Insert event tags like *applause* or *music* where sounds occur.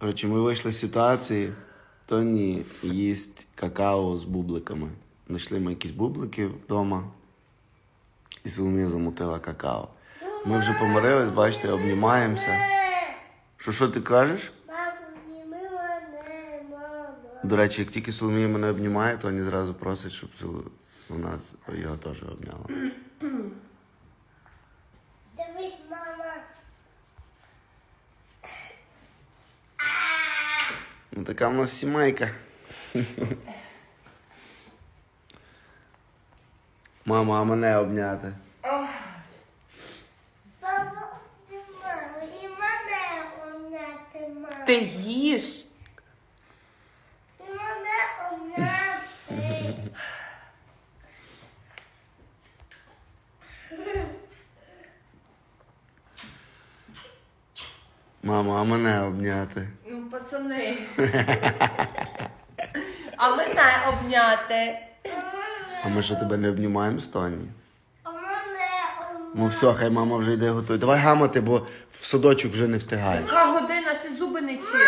Коротше, ми вийшли з ситуації. Тоні їсть какао з бубликами. Знайшли ми якісь бублики вдома. І Соломія замутила какао. Ми вже помирились, бачите, обнімаємося. Що що ти кажеш? До речі, як тільки Соломія мене обнімає, то Тоні зразу просить, щоб Сол- вона його теж обняла. Дивись, мама. Ну така в нас сімейка. Мама, а мене обняти. І мене обняти, мама. Ти їш? І мене обняти. Мама, а мене обняти. Пацани. *laughs* А мене обняти. А ми що тебе не обнімаємо Стані? Ну все, хай мама вже йде готує. Давай гамати, бо в садочок вже не встигає. Яка година, ще зуби не чистиш.